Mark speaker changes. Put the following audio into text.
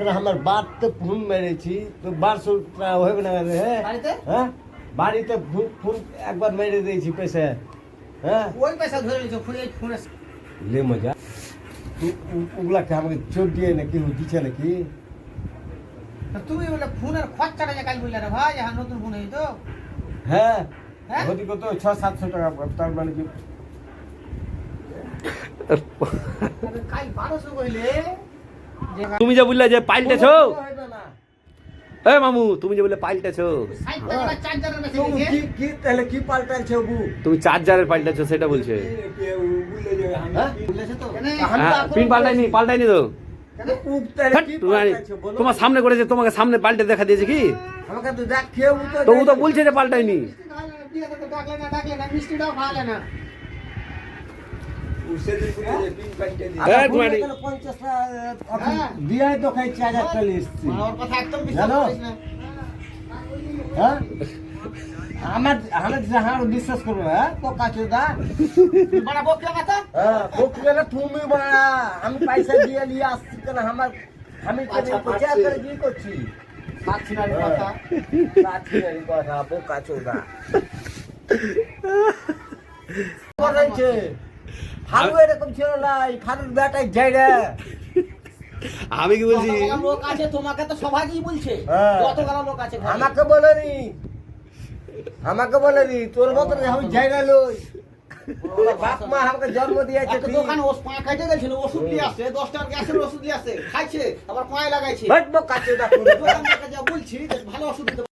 Speaker 1: করে আমার বাড়িতে ফোন মেরেছি। তো টাকা হবে না হ্যাঁ?
Speaker 2: বাড়িতে?
Speaker 1: হ্যাঁ? ফোন ফোন একবার মেরে দিয়েছি পয়সা হ্যাঁ?
Speaker 2: ওই পয়সা ধরে নিয়েছো ফোনে ফোনে
Speaker 1: লে মজা। ওগুলাকে আমাকে চোট দিয়ে নাকি দিচ্ছে নাকি?
Speaker 2: তুমি বলে ফোনের খরচাটা যে কাল বললে রে ভাই হ্যাঁ নতুন ফোন এই তো।
Speaker 1: হ্যাঁ?
Speaker 2: হ্যাঁ?
Speaker 1: ওদিকে কত? ছ সাতশো টাকা তার মানে কি?
Speaker 2: কাল বারোশো কইলে
Speaker 3: তুমি যে বললে যে পাল্টেছো? এ মামু তুমি যে বললে পাল্টেছো।
Speaker 1: তুমি কি কি তাহলে কি পাল্টাইছে বু?
Speaker 3: তুমি চার্জারের পাল্টেছো সেটা বলছে।
Speaker 1: হ্যাঁ?
Speaker 2: বলেছে তো।
Speaker 3: হ্যাঁ পিন পাল্টাইনি পাল্টাইনি তো।
Speaker 1: পাল্টাইছে?
Speaker 3: তোমার সামনে করেছে তোমাকে সামনে পাল্টে দেখা দিয়েছে কি?
Speaker 1: তো
Speaker 3: তো ও তো
Speaker 1: দেয়নি।
Speaker 3: বলছে যে পাল্টাইনি।
Speaker 2: তো
Speaker 3: হ্যাঁ,
Speaker 1: তো আমার আমার যাহার বিশ্বাস করব হ্যাঁ
Speaker 2: কথা
Speaker 1: হ্যাঁ বকলে তুমি আমি পয়সা দিয়ে নিয়ে আসছি কেন আমার আমি কেন প্রচার করে কি করছি
Speaker 2: পাচ্ছি না রে
Speaker 1: হ্যাঁ।
Speaker 2: কথা
Speaker 1: পোকা চোদা ফারুক এরকম ছিল না ফারুক বেটাই যাই রে।
Speaker 3: আমি কি বলছি?
Speaker 2: লোক আছে তোমাকে তো সবাইই বলছে।
Speaker 1: হ্যাঁ।
Speaker 2: কতগুলো লোক আছে
Speaker 1: আমাকে বলেনি। আমাকে বলেনি তোর মতন আমি যাই না লই। বাপ মা আমাকে জন্ম দিয়েছে।
Speaker 2: দোকানে পা কেটে গেছিল ওষুধ নিয়ে আসছে দশ টাকার গ্যাসের ওষুধ নিয়ে আসছে খাইছে আবার পায়ে লাগাইছে। যা বলছি ভালো ওষুধ